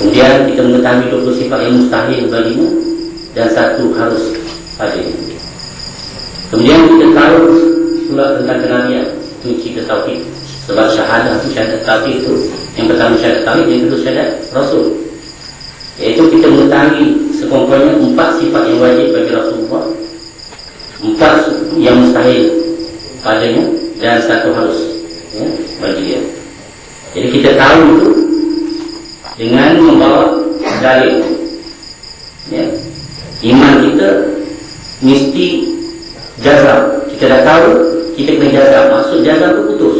Kemudian kita mengetahui 20 sifat yang mustahil bagimu dan satu harus padanya. Kemudian kita tahu pula tentang kenabian kita tauhid. Sebab syahadah itu syahadat tauhid itu yang pertama syahadat tauhid yang kedua syahadat rasul. Iaitu kita mengetahui sekurang-kurangnya empat sifat yang wajib bagi Rasulullah empat yang mustahil padanya dan satu harus ya, bagi dia. Jadi kita tahu itu dengan membawa dalil. Ya. iman kita mesti jazam kita dah tahu kita kena jazam maksud jazam itu putus.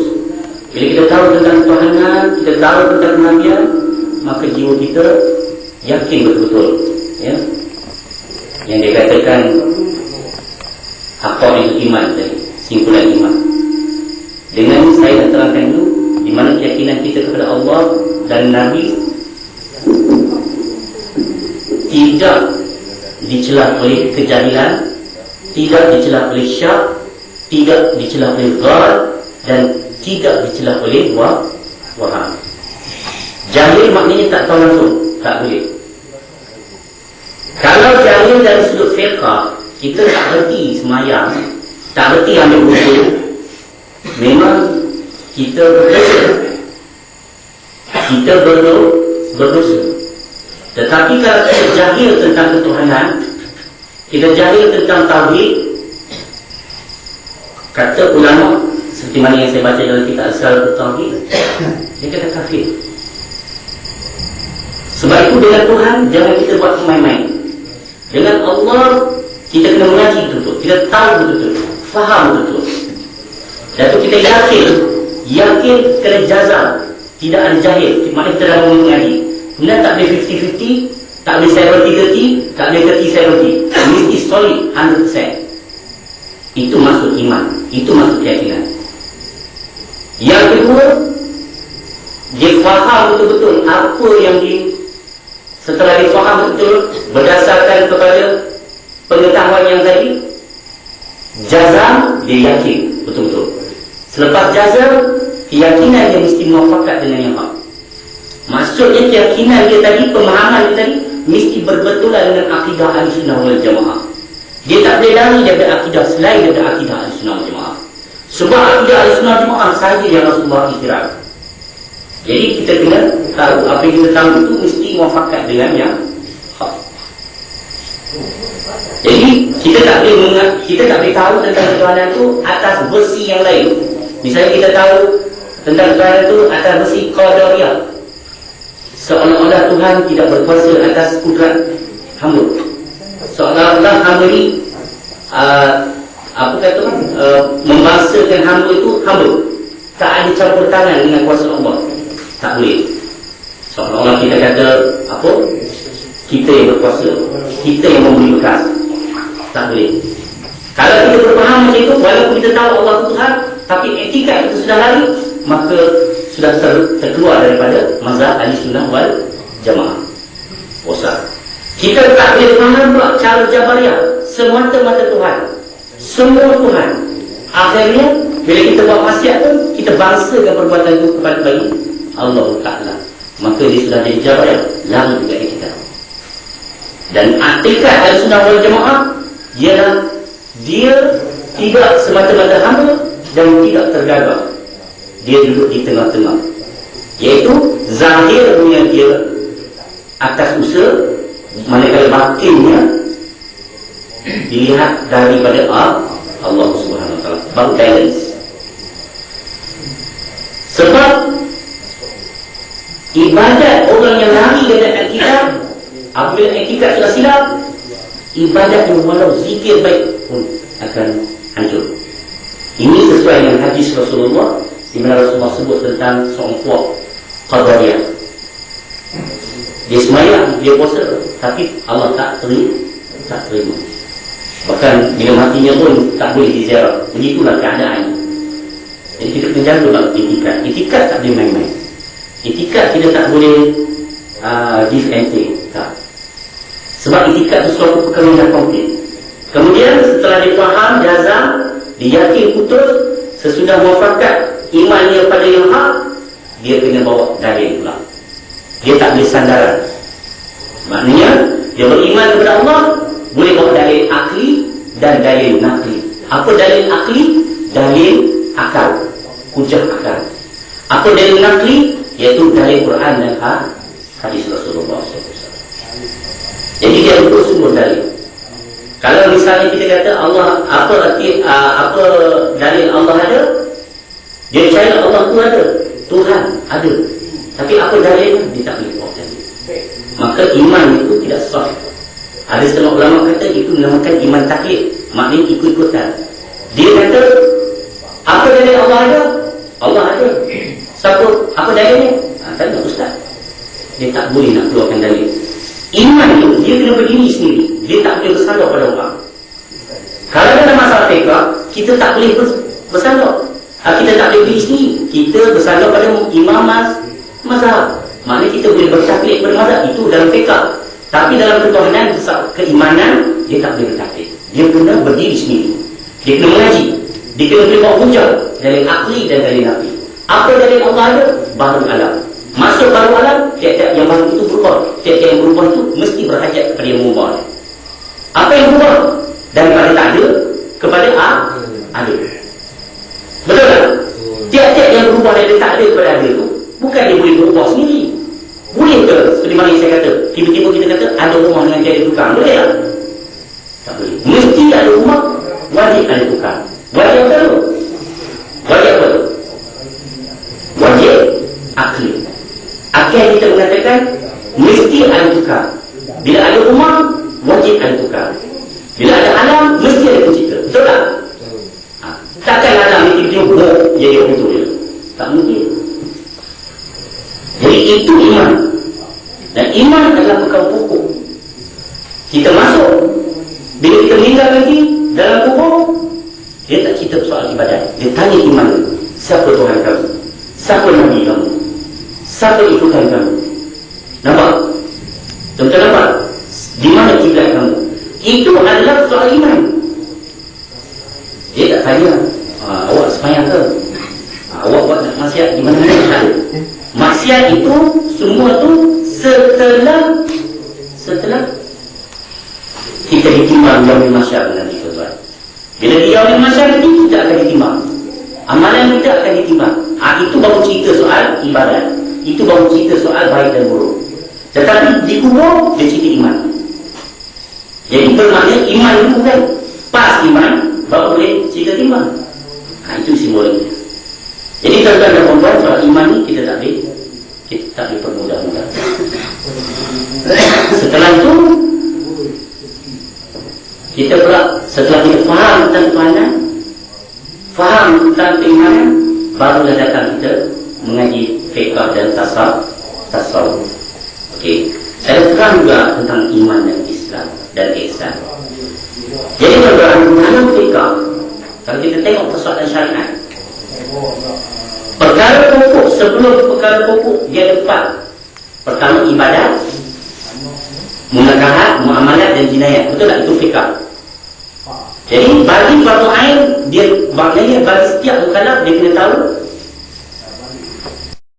Bila kita tahu tentang Tuhanan kita tahu tentang kenabian maka jiwa kita yakin betul-betul. Ya. Yang dikatakan apa itu iman tadi simpulan iman. Dengan saya nak terangkan dulu di mana keyakinan kita kepada Allah dan Nabi tidak dicelah oleh kejahilan tidak dicelah oleh syak tidak dicelah oleh ghal dan tidak dicelah oleh wah waham. Jahil maknanya tak tahu langsung tak boleh. Kalau jahil dari sudut fiqah kita tak berhenti semayang tak berhenti ambil buku memang kita berdosa. Kita berdosa tetapi kalau kita jahil tentang ketuhanan kita jahil tentang tauhid kata ulama seperti mana yang saya baca dalam kitab asal tauhid dia kata kafir. Sebab itu dengan Tuhan jangan kita buat main-main. Dengan Allah kita kena mengaji betul-betul. Kita tahu betul-betul. Faham betul-betul. Dan itu kita yakin yakin kena jazam tidak ada jahil. Maknanya kita dalam mengaji kemudian tak boleh 50-50 tak boleh 70-30 tak boleh 30-70 mesti solid 100% itu maksud iman. Itu maksud keyakinan. Yang kedua dia faham betul-betul apa yang di setelah dia faham betul berdasarkan kepada pengetahuan yang tadi jazam dia yakin betul-betul. Selepas jazam keyakinan dia mesti muafakat dengan yang hak maksudnya keyakinan dia tadi pemahaman dia tadi mesti berbetulan dengan akidah al-sunnah wal jamaah. Dia tak boleh lari daripada akidah selain daripada akidah al-sunnah wal jamaah. Sebab akidah al-sunnah wal jamaah sahaja yang Rasulullah istirahat jadi kita kena tahu apa yang kita tahu itu mesti muafakat dengan yang jadi kita tak boleh mengat, kita tak boleh tahu tentang Tuhan itu atas versi yang lain. Misalnya kita tahu tentang Tuhan itu atas versi Qadariyah seolah-olah Tuhan tidak berkuasa atas kudrat hamba. Seolah-olah hamba ini uh, apa kata uh, membangsakan hamba itu hamba. Tak ada campur tangan dengan kuasa Allah. Tak boleh. Seolah-olah kita kata apa? Kita yang berkuasa. Kita yang memberi bekas. Tak boleh. Kalau kita berfaham macam itu walaupun kita tahu Allah Tuhan tapi etika itu sudah lari maka sudah ter, terkeluar daripada mazhab ahli sunnah wal jamaah. Bosan kita tak boleh faham pula cara jabariyah semata-mata Tuhan. Semua Tuhan. Akhirnya bila kita buat maksiat tu kita bangsakan perbuatan itu kepada bagi Allah Ta'ala. Maka dia sudah jadi jabariyah lama juga kita. Dan atikat ahli sunnah wal jamaah ialah dia tidak semata-mata hamba dan tidak tergagah dia duduk di tengah-tengah. Iaitu zahirnya dia atas usaha manakala batinnya dilihat daripada Allah Subhanahu Wa Taala. Baru balance. Sebab ibadat orang yang lari dari akidah apabila akidah sudah silap ibadat yang walau zikir baik pun akan hancur. Ini sesuai dengan hadis Rasulullah di mana Rasulullah sebut tentang seorang puak Qadariyah. Dia semayang, dia puasa tapi Allah tak terima tak terima. Bahkan bila matinya pun tak boleh diziarah. Begitulah keadaan. Jadi kita kena jagalah itikat. Itikat tak boleh main-main. Itikat kita tak boleh uh, give and take. Tak. Sebab itikat itu suatu perkara yang komplit kemudian setelah difaham jazam diyakin putus sesudah muafakat imannya pada yang hak dia kena bawa dalil pula dia tak boleh sandaran Maknanya, dia beriman kepada Allah, boleh bawa dalil akli dan dalil nakli. Apa dalil akli? Dalil akal. Hujah akal. Apa dalil nakli? Iaitu dalil Quran dan hadis Rasulullah SAW. Jadi dia ikut sumber dalil. Kalau misalnya kita kata Allah apa arti uh, apa dalil Allah ada? Dia percaya Allah tu ada. Tuhan ada. Tapi apa dalil dia tak boleh buat. Maka iman itu tidak sah. Ada setengah ulama kata itu dinamakan iman taklid. Maknanya ikut-ikutan. Dia kata apa dalil Allah ada? Allah ada. Siapa? Apa dalilnya? Ha, tanya Ustaz. Dia tak boleh nak keluarkan dalil. Iman itu dia kena berdiri sendiri. Dia tak boleh bersandar pada orang. Kalau ada masalah fiqah, kita tak boleh bersandar. Ha, kita tak boleh berdiri sendiri. Kita bersandar pada imam mas mazhab. Maknanya kita boleh bertaklid pada. Itu dalam fiqah. Tapi dalam ketuhanan, keimanan, dia tak boleh bertaklid. Dia kena berdiri sendiri. Dia kena mengaji. Dia kena beri bawa hujah dari akli dan dari nabi. Apa dari Allah ada? Baru alam. Masuk baru alam, tiap-tiap yang baru itu berubah. Tiap-tiap yang berubah itu mesti berhajat kepada yang berubah. Apa yang berubah? Daripada tak ada kepada A, ada. Betul tak? Tiap-tiap yang berubah dari tak ada kepada ada itu, berubah sendiri. Boleh ke? Seperti mana saya kata. Tiba-tiba kita kata, ada rumah dengan jadi tukang. Boleh tak? Tak boleh. Mesti ada rumah, wajib ada tukang. Wajib apa tu? Wajib apa tu? Wajib akli. Akhir kita mengatakan mesti ada tukar. Bila ada rumah, wajib ada tukar. Bila ada alam, mesti ada pencipta. Betul tak? Ha. Takkan alam ini buat jadi orang tu. Tak mungkin. Jadi itu iman. Dan iman adalah perkara pokok. Kita masuk. Bila kita meninggal lagi dalam kubur, dia tak cerita soal ibadat. Dia tanya iman. Siapa Tuhan kamu? Siapa Nabi kamu? Siapa ikutan kamu? Nampak? Tuan-tuan nampak? Di mana kiblat kamu? Itu adalah soal iman. Dia tak tanya, ah, awak semayang ke? Ah, awak buat maksiat di mana-mana? Maksiat itu, semua tu setelah setelah kita ditimbang jauh masyarakat nanti tuan-tuan. Bila dia jauh masyarakat itu, kita akan ditimbang. Amalan kita akan ditimbang. Ah, itu baru cerita soal ibadat. Itu baru cerita soal baik dan buruk. Tetapi di kubur, dia cerita iman. Jadi bermakna iman itu bukan pas iman, baru boleh cerita timbang. Ha, itu simboliknya. Jadi tuan-tuan dan puan soal iman ni kita tak boleh tak boleh permudah-mudah. Setelah itu kita pula setelah kita faham tentang Tuhanan, faham tentang keimanan, barulah datang kita mengaji fiqah dan tasawuf. Tasawuf. Okey. Saya terang juga tentang iman dan Islam dan ihsan. Jadi dalam dalam fiqah, kalau kita tengok persoalan syariat, perkara pokok sebelum perkara pokok dia empat. Pertama ibadat, munakahat, muamalat dan jinayat. Betul tak? Itu fiqah. Jadi bagi fardu ain dia maknanya bagi setiap mukallaf dia kena tahu